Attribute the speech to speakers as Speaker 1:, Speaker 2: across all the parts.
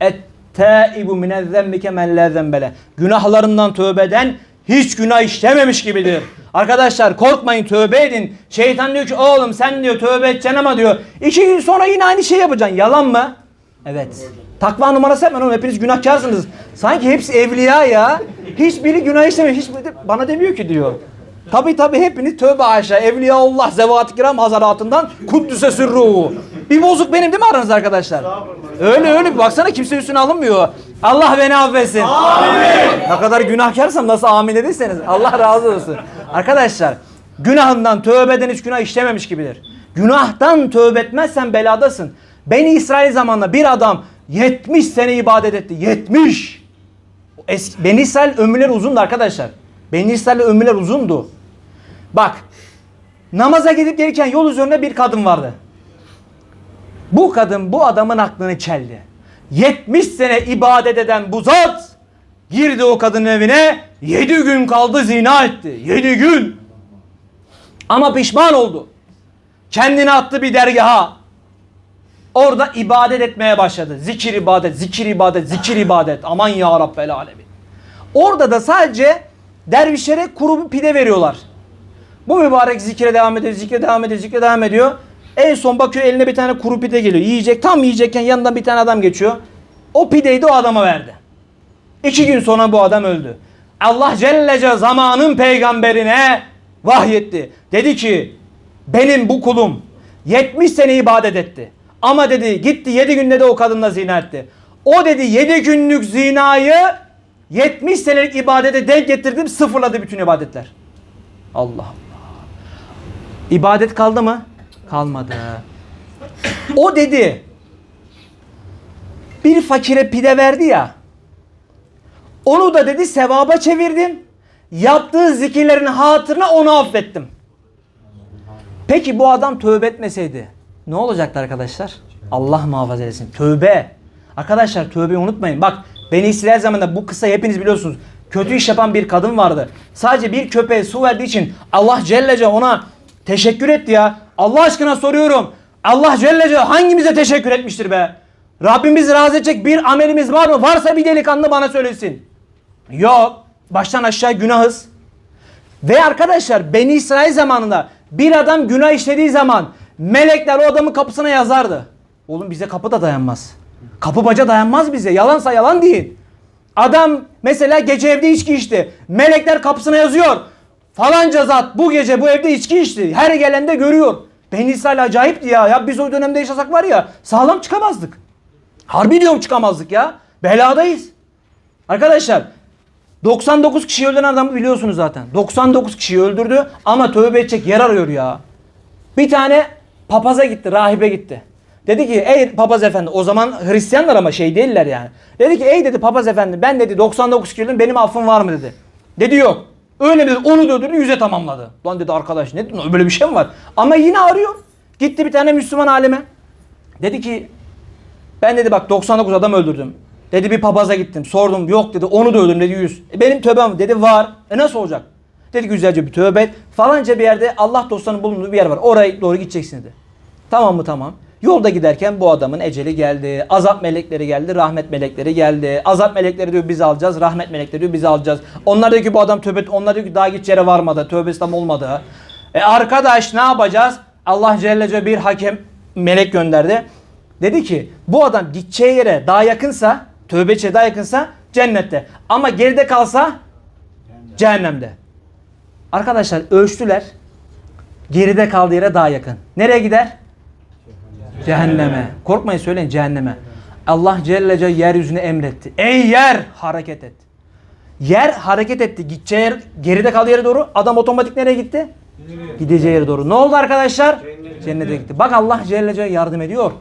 Speaker 1: Et-taibu minez-zembi kemen la zembele. Günahlarından tövbe eden hiç günah işlememiş gibidir. Arkadaşlar korkmayın tövbe edin. Şeytan diyor ki oğlum sen diyor tövbe edeceksin ama diyor iki gün sonra yine aynı şey yapacaksın. Yalan mı? Evet. Takva numarası yapmayın oğlum hepiniz günahkarsınız. Sanki hepsi evliya ya. Hiçbiri günah işlememiş. Hiçbiri bana demiyor ki diyor. Tabi tabi hepiniz tövbe aşağı. Evliyaullah zevat-ı kiram hazaratından kuddüse sürruhu. Bir bozuk benim değil mi aranızda arkadaşlar? Öyle öyle baksana kimse üstüne alınmıyor. Allah beni affetsin. Amin. Ne kadar günahkarsam nasıl amin dediyseniz Allah razı olsun. Arkadaşlar günahından tövbe eden hiç günah işlememiş gibidir. Günahtan tövbe etmezsen beladasın. Beni İsrail zamanında bir adam 70 sene ibadet etti. 70. Eski, Beni İsrail ömürleri uzundu arkadaşlar. Beni İsrail ömürler uzundu. Bak namaza gidip gelirken yol üzerinde bir kadın vardı. Bu kadın bu adamın aklını çeldi. 70 sene ibadet eden bu zat girdi o kadının evine 7 gün kaldı zina etti. 7 gün. Ama pişman oldu. Kendini attı bir dergaha. Orada ibadet etmeye başladı. Zikir ibadet, zikir ibadet, zikir ibadet. Aman ya Rabbel alemin. Orada da sadece dervişlere kuru bir pide veriyorlar. Bu mübarek zikre devam ediyor, zikre devam ediyor, zikre devam ediyor. En son bakıyor eline bir tane kuru pide geliyor. Yiyecek, tam yiyecekken yanından bir tane adam geçiyor. O pideyi de o adama verdi. İki gün sonra bu adam öldü. Allah Cellece zamanın peygamberine vahyetti. Dedi ki benim bu kulum 70 sene ibadet etti. Ama dedi gitti 7 günde de o kadınla zina etti. O dedi 7 günlük zinayı 70 senelik ibadete denk getirdim sıfırladı bütün ibadetler. Allah Allah. İbadet kaldı mı? Kalmadı. O dedi bir fakire pide verdi ya. Onu da dedi sevaba çevirdim. Yaptığı zikirlerin hatırına onu affettim. Peki bu adam tövbe etmeseydi ne olacaktı arkadaşlar? Allah muhafaza etsin. Tövbe. Arkadaşlar tövbeyi unutmayın. Bak Beni İsrail zamanında bu kısa hepiniz biliyorsunuz. Kötü iş yapan bir kadın vardı. Sadece bir köpeğe su verdiği için Allah Cellece ona teşekkür etti ya. Allah aşkına soruyorum. Allah Cellece hangimize teşekkür etmiştir be? Rabbimiz razı edecek bir amelimiz var mı? Varsa bir delikanlı bana söylesin. Yok. Baştan aşağı günahız. Ve arkadaşlar Beni İsrail zamanında bir adam günah işlediği zaman melekler o adamın kapısına yazardı. Oğlum bize kapı da dayanmaz. Kapı baca dayanmaz bize. Yalansa yalan değil. Adam mesela gece evde içki içti. Melekler kapısına yazıyor. Falanca zat bu gece bu evde içki içti. Her gelende görüyor. Beni İsrail acayipti ya. Ya biz o dönemde yaşasak var ya sağlam çıkamazdık. Harbi diyorum çıkamazdık ya. Beladayız. Arkadaşlar 99 kişi öldüren adamı biliyorsunuz zaten. 99 kişiyi öldürdü ama tövbe edecek yer arıyor ya. Bir tane papaza gitti, rahibe gitti. Dedi ki ey papaz efendi o zaman Hristiyanlar ama şey değiller yani. Dedi ki ey dedi papaz efendi ben dedi 99 kişi öldüm benim affım var mı dedi. Dedi yok. Öyle dedi onu da öldürdü yüze tamamladı. Lan dedi arkadaş ne böyle bir şey mi var? Ama yine arıyor. Gitti bir tane Müslüman alime. Dedi ki ben dedi bak 99 adam öldürdüm. Dedi bir papaza gittim. Sordum yok dedi onu da öldürdüm dedi 100. E benim tövbem dedi var. E nasıl olacak? Dedi güzelce bir tövbe et. Falanca bir yerde Allah dostlarının bulunduğu bir yer var. Oraya doğru gideceksin dedi. Tamam mı tamam. Yolda giderken bu adamın eceli geldi. Azap melekleri geldi. Rahmet melekleri geldi. Azap melekleri diyor biz alacağız. Rahmet melekleri diyor biz alacağız. Onlar diyor ki bu adam tövbe Onlar diyor ki daha git yere varmadı. Tövbesi tam olmadı. E arkadaş ne yapacağız? Allah Celle Celle bir hakem melek gönderdi. Dedi ki bu adam gideceği yere daha yakınsa tövbe edeceği daha yakınsa cennette. Ama geride kalsa cehennemde. Arkadaşlar ölçtüler. Geride kaldığı yere daha yakın. Nereye gider? Cehenneme. Korkmayın söyleyin cehenneme. Allah Celle Celle yeryüzüne emretti. Ey yer hareket et. Yer hareket etti. Gideceği yer geride kaldığı yere doğru. Adam otomatik nereye gitti? Gideceği yere doğru. Ne oldu arkadaşlar? Cennete gitti. Bak Allah Celle Celle yardım ediyor.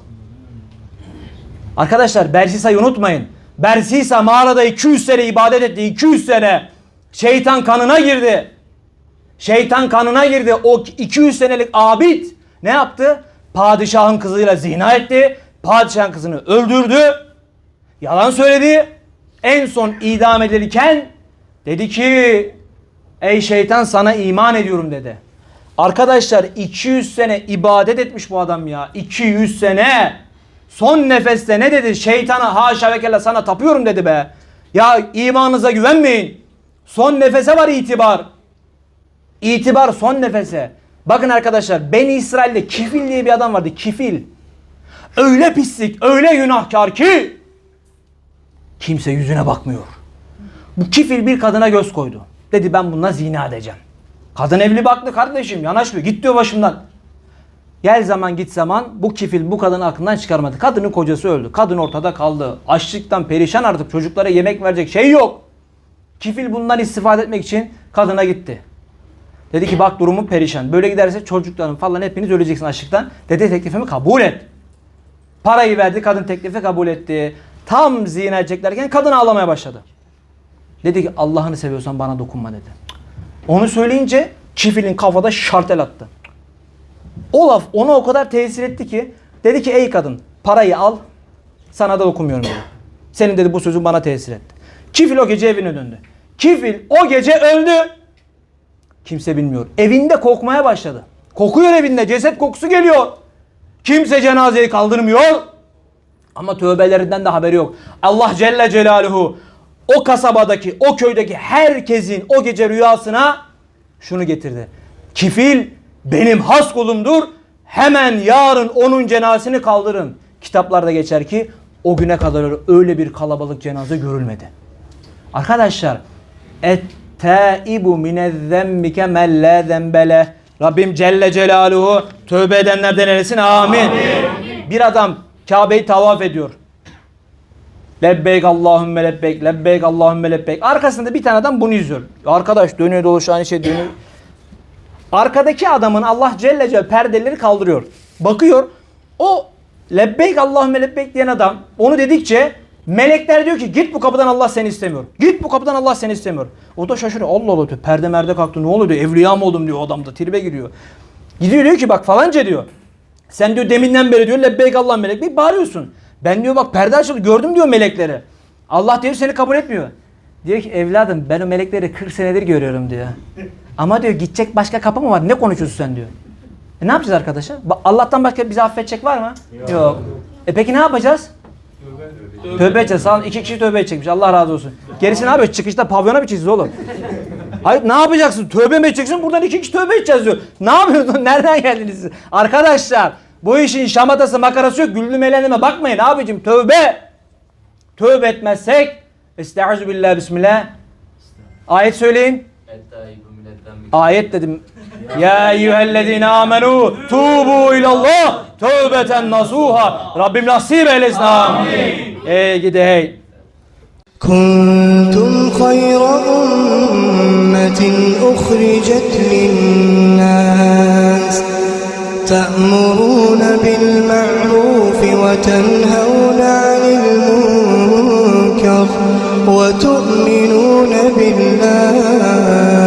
Speaker 1: Arkadaşlar Bersisa'yı unutmayın. Bersisa mağarada 200 sene ibadet etti. 200 sene. Şeytan kanına girdi. Şeytan kanına girdi. O 200 senelik abid ne yaptı? Padişahın kızıyla zina etti. Padişahın kızını öldürdü. Yalan söyledi. En son idam edilirken dedi ki ey şeytan sana iman ediyorum dedi. Arkadaşlar 200 sene ibadet etmiş bu adam ya. 200 sene. Son nefeste ne dedi? Şeytana haşa ve kella sana tapıyorum dedi be. Ya imanınıza güvenmeyin. Son nefese var itibar. İtibar son nefese. Bakın arkadaşlar Beni İsrail'de Kifil diye bir adam vardı. Kifil. Öyle pislik, öyle günahkar ki kimse yüzüne bakmıyor. Bu kifil bir kadına göz koydu. Dedi ben bununla zina edeceğim. Kadın evli baktı kardeşim yanaşmıyor. Git diyor başımdan. Gel zaman git zaman bu kifil bu kadını aklından çıkarmadı. Kadının kocası öldü. Kadın ortada kaldı. Açlıktan perişan artık çocuklara yemek verecek şey yok. Kifil bundan istifade etmek için kadına gitti. Dedi ki bak durumu perişan. Böyle giderse çocukların falan hepiniz öleceksiniz açlıktan. Dedi teklifimi kabul et. Parayı verdi kadın teklifi kabul etti. Tam zina edeceklerken kadın ağlamaya başladı. Dedi ki Allah'ını seviyorsan bana dokunma dedi. Onu söyleyince çifilin kafada şartel attı. O laf ona o kadar tesir etti ki dedi ki ey kadın parayı al sana da dokunmuyorum dedi. Senin dedi bu sözün bana tesir etti. Kifil o gece evine döndü. Kifil o gece öldü. Kimse bilmiyor. Evinde kokmaya başladı. Kokuyor evinde. Ceset kokusu geliyor. Kimse cenazeyi kaldırmıyor. Ama tövbelerinden de haberi yok. Allah Celle Celaluhu o kasabadaki, o köydeki herkesin o gece rüyasına şunu getirdi. Kifil benim has kulumdur. Hemen yarın onun cenazesini kaldırın. Kitaplarda geçer ki o güne kadar öyle bir kalabalık cenaze görülmedi. Arkadaşlar ettaibu minezzembike men la zembele Rabbim Celle Celaluhu tövbe edenlerden eylesin amin. Bir adam Kabe'yi tavaf ediyor. Lebbeyk Allahümme lebbeyk, lebbeyk Allahümme lebbeyk. Arkasında bir tane adam bunu izliyor. Arkadaş dönüyor dolaşıyor aynı şey dönüyor. Arkadaki adamın Allah Celle Celle perdeleri kaldırıyor. Bakıyor. O lebbeyk Allahümme lebbeyk diyen adam onu dedikçe melekler diyor ki git bu kapıdan Allah seni istemiyor. Git bu kapıdan Allah seni istemiyor. O da şaşırıyor. Allah Allah diyor. Perde merde kalktı. Ne oluyor diyor. Evliya mı oldum diyor adam da. Tribe giriyor. Gidiyor diyor ki bak falanca diyor. Sen diyor deminden beri diyor lebbeyk Allah melek bir bağırıyorsun. Ben diyor bak perde açıldı gördüm diyor melekleri. Allah diyor seni kabul etmiyor. Diyor ki evladım ben o melekleri 40 senedir görüyorum diyor. Ama diyor gidecek başka kapı mı var? Ne konuşuyorsun sen diyor. E ne yapacağız arkadaşlar? Ba- Allah'tan başka bizi affedecek var mı? Yok. E peki ne yapacağız? Tövbe edeceğiz. Sağ olun. İki kişi tövbe edecekmiş. Allah razı olsun. Gerisi ne yapıyor? Çıkışta pavyona mı çizeceğiz oğlum? Hayır ne yapacaksın? Tövbe mi edeceksin? Buradan iki kişi tövbe edeceğiz diyor. Ne yapıyorsun? Nereden geldiniz? Arkadaşlar bu işin şamatası makarası yok. Güldüm eğlenime bakmayın abicim. Tövbe. Tövbe etmezsek Estaizu billah bismillah. Ayet söyleyin. Ayet dedim. Ya eyyühellezine amenu tubu ilallah tövbeten nasuha. Rabbim nasip eylesin amin. Ey gidi hey.
Speaker 2: كنتم خير أمة أخرجت للناس تأمرون بالمعروف وتنهون عن المنكر وتؤمنون بالله